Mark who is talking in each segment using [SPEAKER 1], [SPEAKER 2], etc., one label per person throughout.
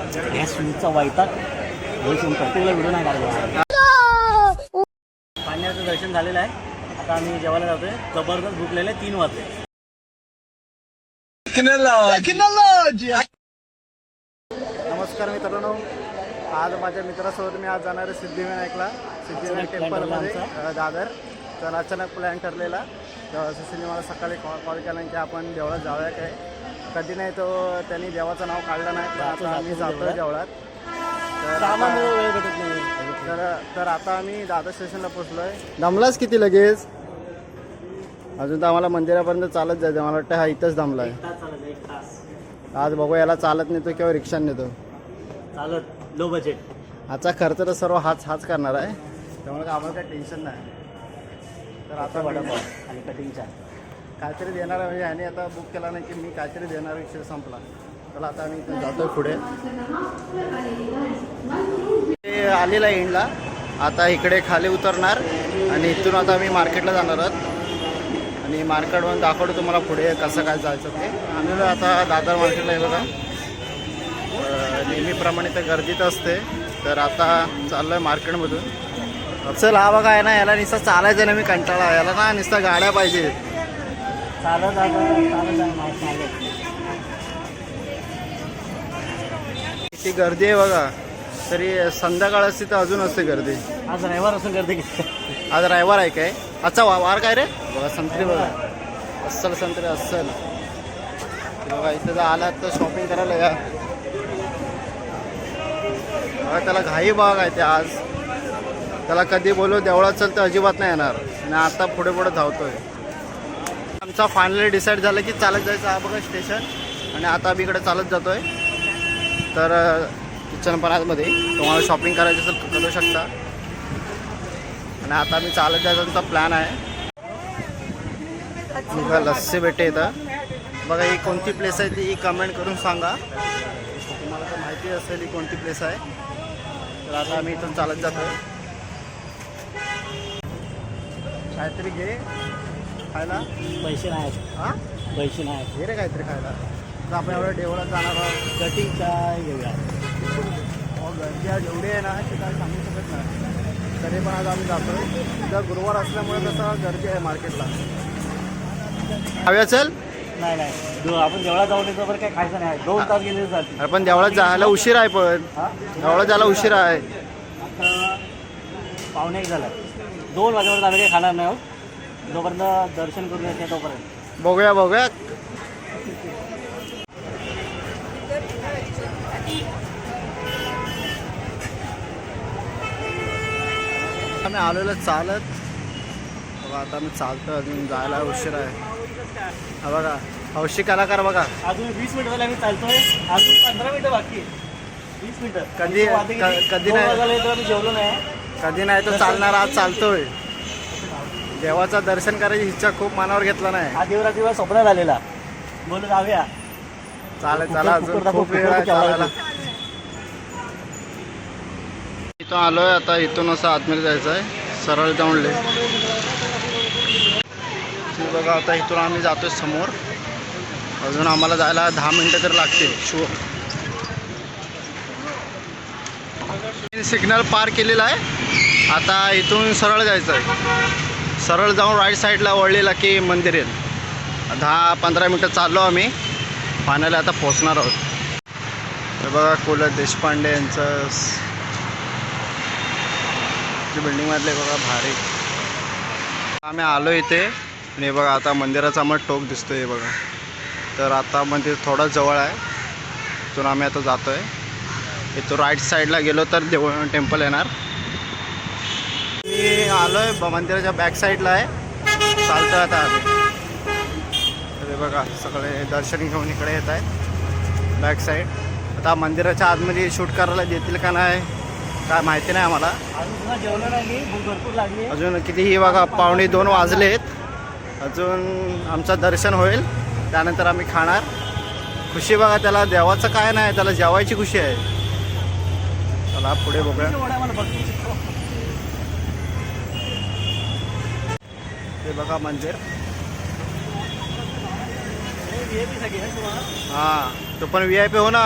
[SPEAKER 1] या सूचा वैताग. प्रत्येकाला व्हिडिओ नाही काढला पाण्याचं दर्शन झालेलं आहे. आता आम्ही जेवायला जातोय. जबरदस्त भुकलेले तीन वाजले.
[SPEAKER 2] नमस्कार मित्रांनो. आज माझ्या मित्रासोबत मी आज जाणार आहे सिद्धिविनायकला. सिद्धिविनायक टेम्पलमध्ये अ, दादर. तर अचानक प्लॅन ठरलेला. तेव्हा सुशीलने मला सकाळी कॉल कॉल केला की आपण देवळात जाऊया काय? कधी नाही तो त्यांनी देवाचं नाव काढलं नाही तर आता आम्ही जातो देवळात. तर
[SPEAKER 1] सामान
[SPEAKER 2] आता-
[SPEAKER 1] वेळ भेटत नाही.
[SPEAKER 2] तर तर आता आम्ही दादर स्टेशनला पोचलो आहे दमलाच किती लगेच? अजून तर आम्हाला मंदिरापर्यंत चालत जायचं मला वाटतं हा इथंच दमला आहे आज बघू याला चालत नेतो किंवा रिक्षाने नेतो.
[SPEAKER 1] चालत लो बजेट
[SPEAKER 2] आजचा खर्च तर सर्व हाच हाच करणार आहे. त्यामुळे काय आम्हाला काही टेन्शन नाही. तर आता
[SPEAKER 1] वडापाव आणि कटिंगचा
[SPEAKER 2] काहीतरी देणार आहे म्हणजे ह्याने आता बुक केला नाही की मी काहीतरी देणार विषय संपला. चला आता आम्ही इथून पुढे. ते आलेला आहे इंडला आता इकडे खाली उतरणार आणि इथून आता आम्ही मार्केटला जाणार आहोत. आणि मार्केटमध्ये दाखवतो तुम्हाला पुढे कसं काय जायचं ते. आम्ही आता दादर मार्केटला येतो का नेहमीप्रमाणे तर गर्दीत असते तर आता चाललं आहे मार्केटमधून. चल हा बघा आहे ना याला नुसतं चालायचं ना मी कंटाळा याला ना नुसता गाड्या पाहिजेत.
[SPEAKER 1] चालत आता चालत आहे माहीत नाही.
[SPEAKER 2] किती गर्दी आहे बघा. तरी संध्याकाळ असते तर अजून असते गर्दी.
[SPEAKER 1] आज रविवार असं गर्दी किती?
[SPEAKER 2] आज रविवार आहे काय? अच्छा वा वार काय रे? बघा संत्री बघा. अस्सल संत्री अस्सल. बघा इथं जर आलात तर शॉपिंग करायला या. बघा त्याला घाई बाग आहे ते आज. त्याला कधी बोलू देवळात चल तर अजिबात नाही येणार. आणि आता पुढे पुढे धावतोय. आमचा फायनली डिसाईड झालं की चालत जायचं हा बघा स्टेशन आणि आता आम्ही इकडे चालत जातो आहे तर किचन पण आतमध्ये तुम्हाला शॉपिंग करायची असेल करू शकता. आणि आता मी चालत जायचा आमचा प्लॅन आहे. बघा लस्सी भेटे इथं. बघा ही कोणती प्लेस आहे ती कमेंट करून सांगा. तुम्हाला तर माहिती असेल ही कोणती प्लेस आहे. तर आता आम्ही इथून चालत जातो काहीतरी घे. खायला?
[SPEAKER 1] पैसे नाही. आहेत.
[SPEAKER 2] हां?
[SPEAKER 1] पैसे नाही. आहेत.
[SPEAKER 2] घे रे काहीतरी खायला. तर आपण एवढं देवळात जाणार आहोत.
[SPEAKER 1] कटिंगचा घेऊया.
[SPEAKER 2] अहो, गर्दी आज एवढी आहे ना की काय सांगू शकत नाही. तरी पण आज आम्ही जातोय. जर गुरुवार असल्यामुळे कसं गर्दी आहे मार्केटला. हव्या चल
[SPEAKER 1] नाही नाही. आपण जेवढा जाऊन येतो बरं काय खायचं नाही. दोन तास गेले चालतील
[SPEAKER 2] अरे पण देवळात जायला उशीर आहे पण.
[SPEAKER 1] हा?
[SPEAKER 2] देवळात जायला उशीर आहे.
[SPEAKER 1] एक झाला. दोन वाजेपर्यंत आम्ही काही खाणार नाही आहोत. जोपर्यंत दर्शन करून येते तोपर्यंत.
[SPEAKER 2] बघूया बघूया. आम्ही आलेलो चालत. बघा आता आम्ही चालतो अजून जायला उशीर आहे. हा बघा हौशी कलाकार बघा.
[SPEAKER 1] अजून वीस मिनिटं झाले आम्ही चालतोय. अजून पंधरा मिनिटं बाकी. वीस मिनिटं.
[SPEAKER 2] कधी- कधी नाही-
[SPEAKER 1] जेवलो नाही.
[SPEAKER 2] कधी नाही तो चालणार आज चालतोय. देवाचं दर्शन करायची इच्छा खूप मनावर घेतला नाही.
[SPEAKER 1] हा देवरात्री वेळा स्वप्नात आलेला बोलू जाऊया.
[SPEAKER 2] चालेल चला अजून खूप वेळ आहे चालायला. इथून आलोय आता इथून असं आतमध्ये जायचं आहे सरळ जाऊन बघा आता इथून आम्ही जातोय समोर. अजून आम्हाला जायला दहा मिनटं तर लागतील शुअर सिग्नल पार केलेला आहे. आता इथून सरळ जायचं आहे. सरळ जाऊन राईट साईडला वळलेला की मंदिर येईल. दहा पंधरा मिनटं चाललो आम्ही. फायनली आता पोचणार आहोत. तर बघा कोल देशपांडे यांचं बिल्डिंगमधले बघा भारी. आम्ही आलो इथे आणि बघा आता मंदिराचा आम्हाला टोक दिसतो आहे बघा. तर आता मंदिर थोडं जवळ आहे. इथून आम्ही आता जातो आहे इथून राईट साईडला गेलो तर देव टेम्पल येणार. मी आलो आहे मंदिराच्या बॅक साईडला आहे. चालतो आता आम्ही. बघा सगळे दर्शन घेऊन इकडे येत आहेत. बॅक साईड आता मंदिराच्या आतमध्ये शूट करायला देतील का नाही काय माहिती नाही आम्हाला.
[SPEAKER 1] आहे.
[SPEAKER 2] अजून कितीही बघा पावणे दोन वाजलेत अजून आमचं दर्शन होईल त्यानंतर आम्ही खाणार. खुशी बघा त्याला देवाचं काय नाही त्याला जेवायची खुशी आहे. चला पुढे बघूया. हे बघा मंदिर.
[SPEAKER 1] हा
[SPEAKER 2] हां तो पण व्ही आय पी हो ना.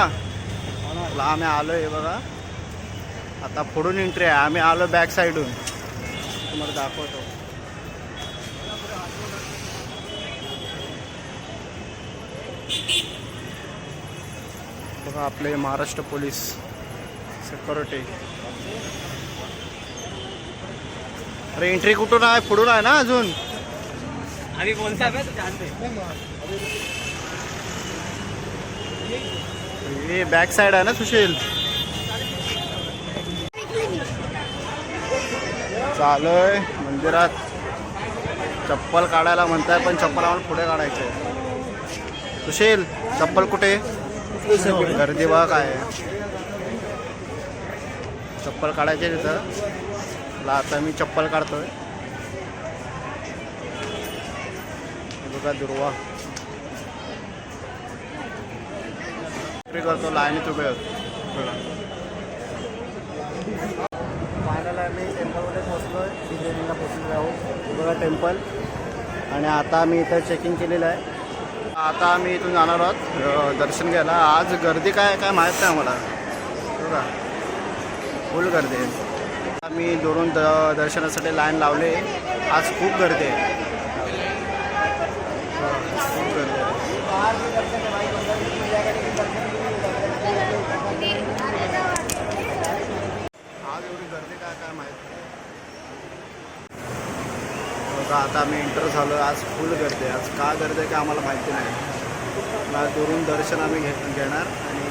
[SPEAKER 2] आम्ही आलो हे बघा. आता पुढून एंट्री आहे. आम्ही आलो बॅक साईडून तुम्हाला दाखवतो. बघा आपले महाराष्ट्र पोलीस सिक्युरिटी अरे एंट्री कुठून आहे? पुढून आहे ना अजून?
[SPEAKER 1] अभी बोलता जानते
[SPEAKER 2] ये बॅक साईड आहे ना सुशील? चालोय मंदिरात. चप्पल काढायला म्हणताय पण चप्पल आम्हाला पुढे काढायचे सुशील चप्पल कुठे? गर्दी बघा काय चप्पल काढायचे तिथं. आता मी चप्पल काढतोय. बघा दुर्वा. विक्री करतो लाईनीत उभे होतो फायनल आम्ही टेम्पलमध्ये पोचलो आहे डिझाईनिंगला पोचलेलो आहोत बघा टेम्पल आणि आता आम्ही इथं चेकिंग केलेलं आहे. आता आम्ही इथून जाणार आहोत दर्शन घ्यायला. आज गर्दी काय काय माहीत नाही आम्हाला. बघा. फुल गर्दी आहे. आम्ही दुरून द दर्शनासाठी लाईन लावले. आज खूप गर्दी आहे खूप गर्दी आहे आज एवढी गर्दी काय काय माहीत नाही बघा आता आम्ही एंटर झालो आज फुल गर्दी आज का गर्दी आहे का आम्हाला माहिती नाही. दुरून दर्शन आम्ही घे घेणार आणि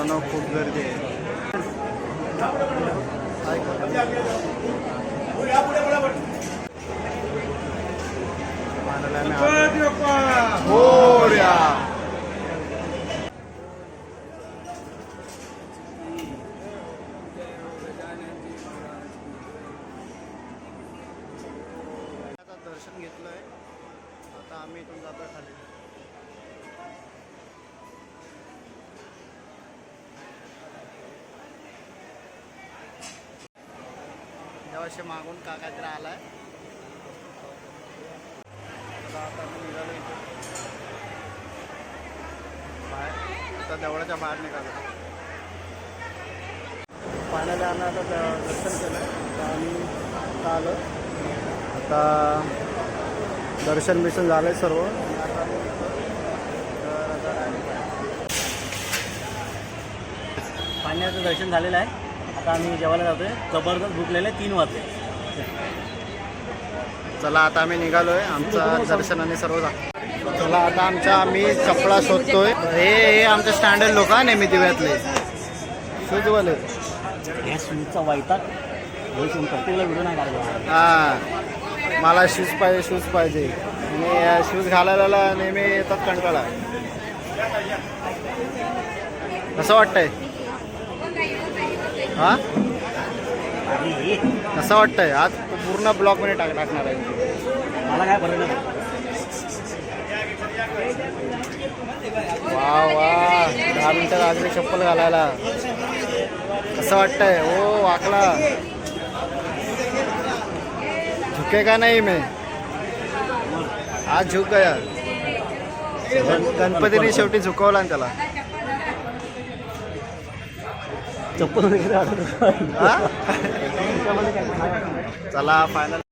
[SPEAKER 2] मित्रांनो खूप गर्दी आहे. यावर्षी मागून का काहीतरी आलाय. आता आता आम्ही निघालो इथे. बाहेर. आता देवळाच्या बाहेर निघालो. पाण्याला आम्ही आता दर्शन केलं आता आम्ही आलो. आता दर्शन बिर्शन झालंय सर्व. आता तर
[SPEAKER 1] पाण्याचं दर्शन झालेलं आहे. आता आम्ही जेवायला जातोय. जबरदस्त भुकलेले तीन वाजले.
[SPEAKER 2] चला आता आम्ही निघालोय. आमचं दर्शनाने सर्व चला आता आमच्या आम्ही चपला शोधतोय. हे हे आमचे स्टँडर्ड लोक हा नेहमी दिव्यातले. शूजवाले
[SPEAKER 1] या शूजचा वैताग. हे शूज प्रत्येकाला व्हिडिओ नाही काढला
[SPEAKER 2] हा. मला शूज पाहिजे शूज पाहिजे. आणि शूज घालायला नेहमी येतात कंटाळा. कसं वाटतंय? हा? कसं वाटतंय? आज पूर्ण ब्लॉकमध्ये टाक टाकणार आहे.
[SPEAKER 1] मला काय बरं
[SPEAKER 2] वा वा. दहा मिनिटात आधी चप्पल घालायला. कसं वाटतंय? ओ वाकला. झुके का नाही मी? आज झुक गया. गणपतीने शेवटी झुकवला त्याला.
[SPEAKER 1] चप्पल वगैरे
[SPEAKER 2] चला फायनल